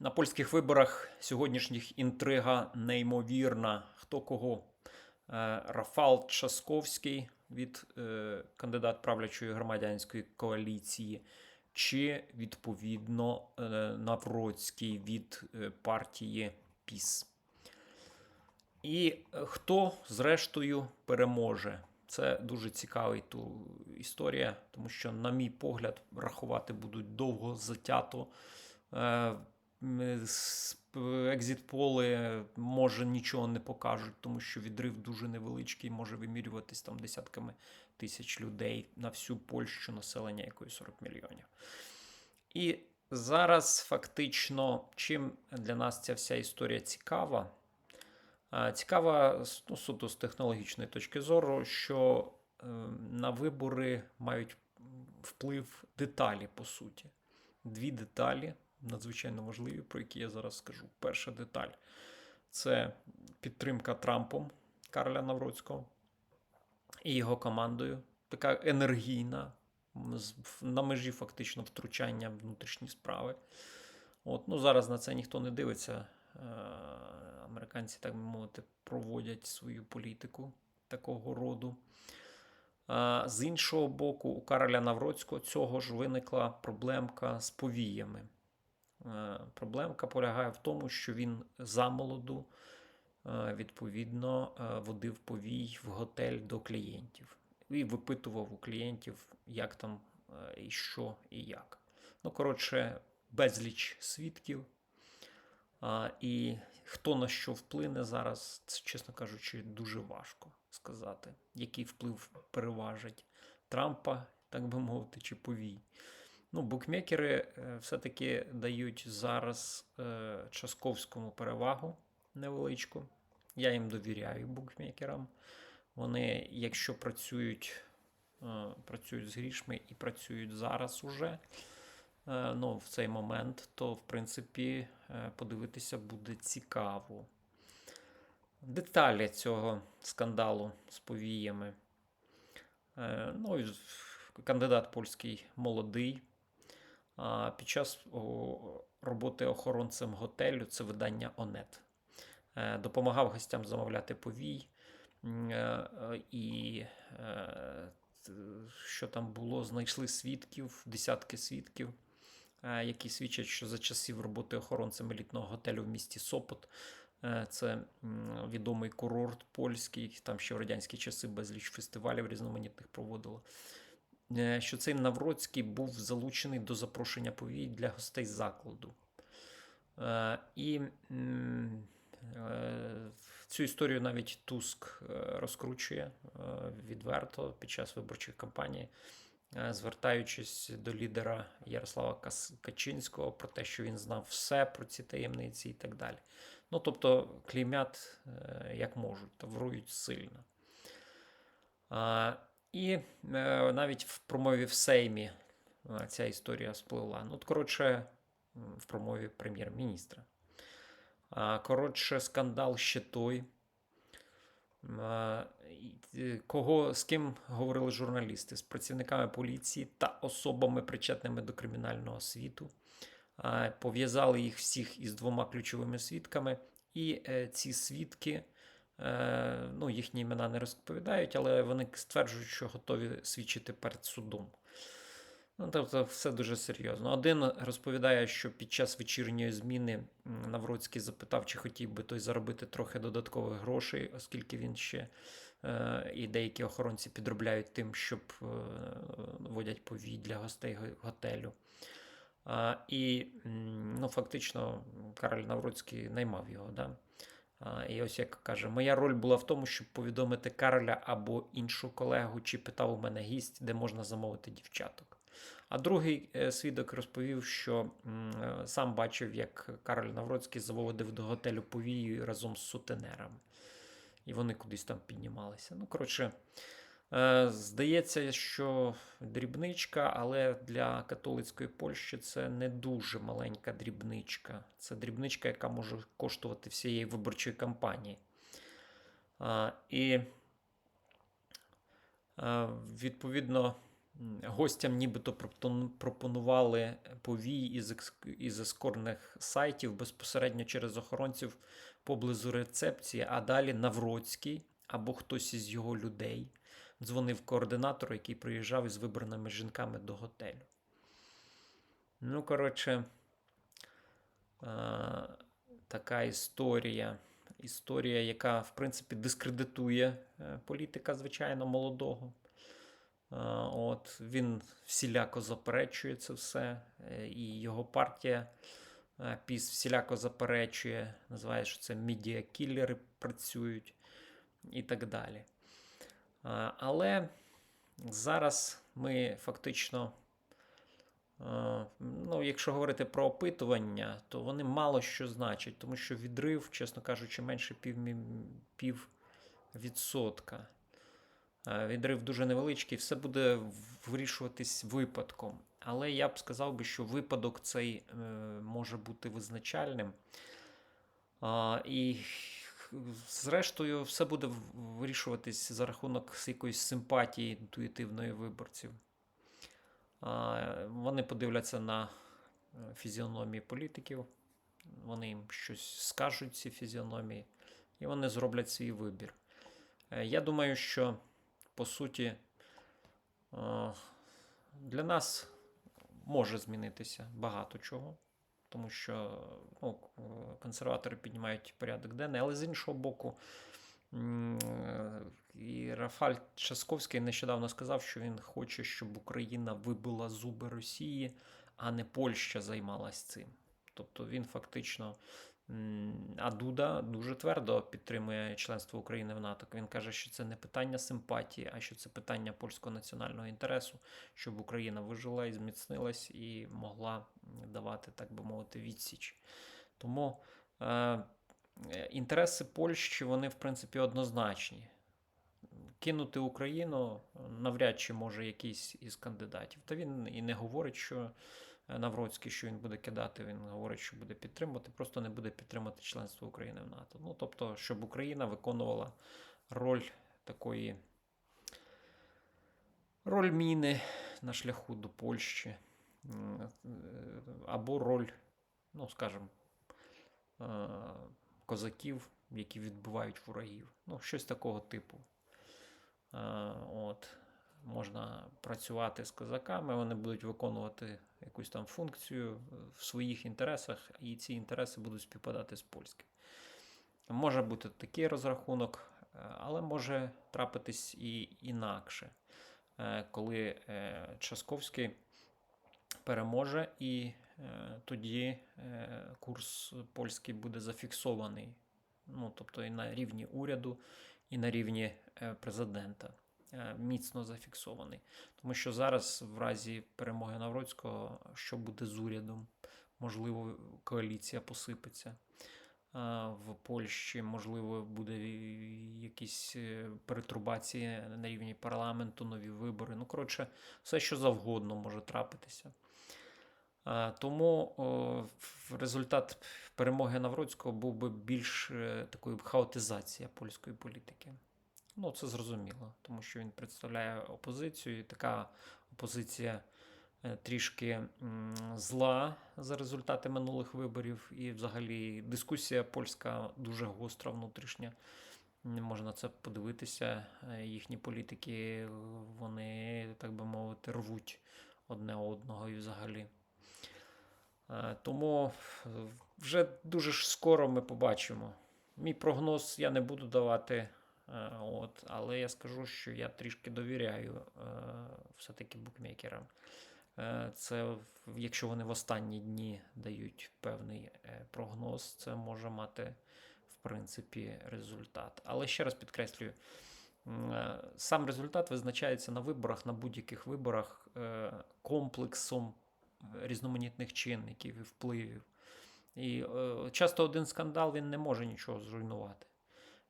На польських виборах сьогоднішніх інтрига неймовірна. Хто кого? Е, Рафал Часковський від е, кандидат правлячої громадянської коаліції, чи відповідно е, Навроцький від партії ПІС. І хто, зрештою, переможе? Це дуже цікава історія, тому що, на мій погляд, рахувати будуть довго затято. Е, п- Екзит-поли може нічого не покажуть, тому що відрив дуже невеличкий, може вимірюватись там десятками тисяч людей на всю Польщу, населення якої 40 мільйонів. І зараз фактично, чим для нас ця вся історія цікава? А, Цікава ну, суто з технологічної точки зору, що е, на вибори мають вплив деталі, по суті. Дві деталі надзвичайно важливі, про які я зараз скажу. Перша деталь це підтримка Трампом Карля Навроцького і його командою. Така енергійна, на межі фактично втручання в внутрішні справи. От, ну, зараз на це ніхто не дивиться. Е, Американці, так би мовити, проводять свою політику такого роду. З іншого боку, у Кароля Навроцького цього ж виникла проблемка з повіями. Е, Проблемка полягає в тому, що він замолоду, е, відповідно, е, водив повій в готель до клієнтів і випитував у клієнтів, як там і що і як. Ну, коротше, безліч свідків. І хто на що вплине зараз, це, чесно кажучи, дуже важко сказати, який вплив переважить Трампа, так би мовити, чи повій. Ну, букмекери е, все-таки дають зараз е, Часковському перевагу невеличку. Я їм довіряю букмекерам. Вони, якщо працюють, е, працюють з грішми і працюють зараз уже, е, ну, в цей момент, то в принципі е, подивитися буде цікаво. Деталі цього скандалу з повіями. Ну, кандидат польський молодий. Під час роботи охоронцем готелю це видання ОНЕТ. Е, Допомагав гостям замовляти повій. Е, е, І що там було, знайшли свідків, десятки свідків, які свідчать, що за часів роботи охоронцем елітного готелю в місті Сопот, це відомий курорт польський, там ще в радянські часи безліч фестивалів різноманітних проводило. Е, Що цей Навроцький був залучений до запрошення повій для гостей закладу. Е, І е, цю історію навіть Туск розкручує відверто під час виборчих кампаній, звертаючись до лідера Ярослава Качинського про те, що він знав все про ці таємниці і так далі. Ну, тобто, клеймять е, як можуть, та врують сильно. І е, навіть в промові в Сеймі е, ця історія спливла. Ну, от, коротше, в промові прем'єр-міністра. Коротше, скандал ще той. Е, Кого, з ким говорили журналісти? З працівниками поліції та особами, причетними до кримінального світу. Пов'язали їх всіх із двома ключовими свідками, і е, ці свідки, ну, їхні імена не розповідають, але вони стверджують, що готові свідчити перед судом. Ну, тобто, все дуже серйозно. Один розповідає, що під час вечірньої зміни Навроцький запитав, чи хотів би той заробити трохи додаткових грошей, оскільки він ще е, і деякі охоронці підробляють тим, щоб е, водять повій для гостей готелю. А, і ну, фактично Кароль Навроцький наймав його. Да? І ось як каже, моя роль була в тому, щоб повідомити Кароля або іншу колегу, чи питав у мене гість, де можна замовити дівчаток. А другий е, свідок розповів, що е, сам бачив, як Кароль Навроцький заводив до готелю повію разом з сутенерами. І вони кудись там піднімалися. Ну, коротше, здається, що дрібничка, але для католицької Польщі це не дуже маленька дрібничка. Це дрібничка, яка може коштувати всієї виборчої кампанії. І е, відповідно гостям нібито пропонували повій із, із ескорних сайтів безпосередньо через охоронців поблизу рецепції, а далі Навроцький або хтось із його людей дзвонив координатору, який приїжджав із вибраними жінками до готелю. Ну, коротше, е, така історія. Історія, яка, в принципі, дискредитує е, політика, звичайно, молодого. Е, От, він всіляко заперечує це все, і його партія ПІС всіляко заперечує, називає, що це медіакілери працюють і так далі. Але зараз ми фактично, ну, якщо говорити про опитування, то вони мало що значать, тому що відрив, чесно кажучи, менше пів, пів відсотка. Відрив дуже невеличкий, все буде вирішуватись випадком. Але я б сказав би, що випадок цей е, може бути визначальним. І зрештою, все буде вирішуватись за рахунок якоїсь симпатії інтуїтивної виборців. Вони подивляться на е, фізіономії політиків, вони їм щось скажуть, ці фізіономії, і вони зроблять свій вибір. Е, Я думаю, що по суті е, для нас може змінитися багато чого, тому що ну, консерватори піднімають порядок денний, але з іншого боку, е, і Рафаль Часковський нещодавно сказав, що він хоче, щоб Україна вибила зуби Росії, а не Польща займалась цим. Тобто він фактично. А Дуда дуже твердо підтримує членство України в НАТО. Він каже, що це не питання симпатії, а що це питання польського національного інтересу, щоб Україна вижила і зміцнилась і могла давати, так би мовити, відсіч. Тому е, інтереси Польщі вони, в принципі, однозначні. Кинути Україну навряд чи може якийсь із кандидатів. Та він і не говорить, що е, Навроцький, що він буде кидати, він говорить, що буде підтримувати, просто не буде підтримати членство України в НАТО. Ну, тобто, щоб Україна виконувала роль такої роль міни на шляху до Польщі, або роль, ну, скажімо, е, козаків, які відбивають ворогів. Ну, щось такого типу. Е, От. Можна працювати з козаками, вони будуть виконувати якусь там функцію в своїх інтересах, і ці інтереси будуть співпадати з польським. Може бути такий розрахунок, е, але може трапитись і інакше, коли Часковський переможе, і е, тоді е, курс польський буде зафіксований. Ну, тобто і на рівні уряду, і на рівні е, президента е, міцно зафіксований. Тому що зараз, в разі перемоги Навроцького, що буде з урядом? Можливо, коаліція посипеться в Польщі, можливо, буде якісь е, перетрубації на рівні парламенту, нові вибори. Ну, коротше, все, що завгодно може трапитися. А, Тому результат перемоги Навроцького був би більш е, такою хаотизація польської політики. Ну, це зрозуміло, тому що він представляє опозицію, і така опозиція е, трішки зла за результати минулих виборів. І взагалі дискусія польська дуже гостра внутрішня. Можна це подивитися. Е, Їхні політики, е, вони, так би мовити, рвуть одне одного і взагалі. Е, Тому е, вже дуже скоро ми побачимо. Мій прогноз я не буду давати, е, от, але я скажу, що я трішки довіряю все-таки букмекерам. Це якщо вони в останні дні дають певний прогноз, це може мати в принципі результат. Але ще раз підкреслюю, сам результат визначається на виборах, на будь-яких виборах комплексом різноманітних чинників і впливів. І е, часто один скандал він не може нічого зруйнувати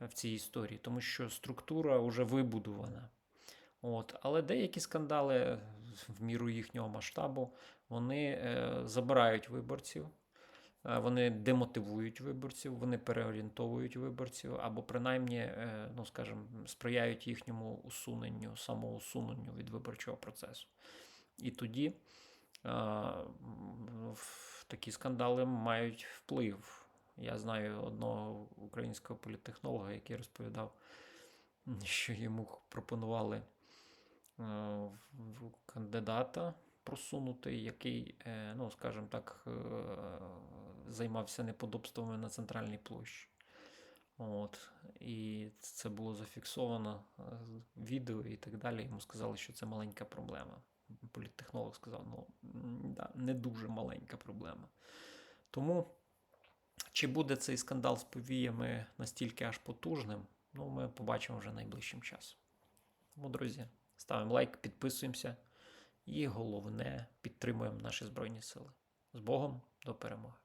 в цій історії, тому що структура вже вибудована. От. Але деякі скандали в міру їхнього масштабу вони е, забирають виборців. Е, Вони демотивують виборців, вони переорієнтовують виборців, або принаймні, е, ну скажімо, сприяють їхньому усуненню, самоусуненню від виборчого процесу. І тоді такі скандали мають вплив. Я знаю одного українського політтехнолога, який розповідав, що йому пропонували е, кандидата просунутий, який, е, ну, скажімо так, е, займався неподобствами на центральній площі. От. І це було зафіксовано відео і так далі. Йому сказали, що це маленька проблема. Політтехнолог сказав, ну да, не дуже маленька проблема. Тому, чи буде цей скандал з повіями настільки аж потужним, ну, ми побачимо вже найближчим часом. Тому, друзі, ставимо лайк, підписуємося і головне, підтримуємо наші Збройні Сили. З Богом до перемоги!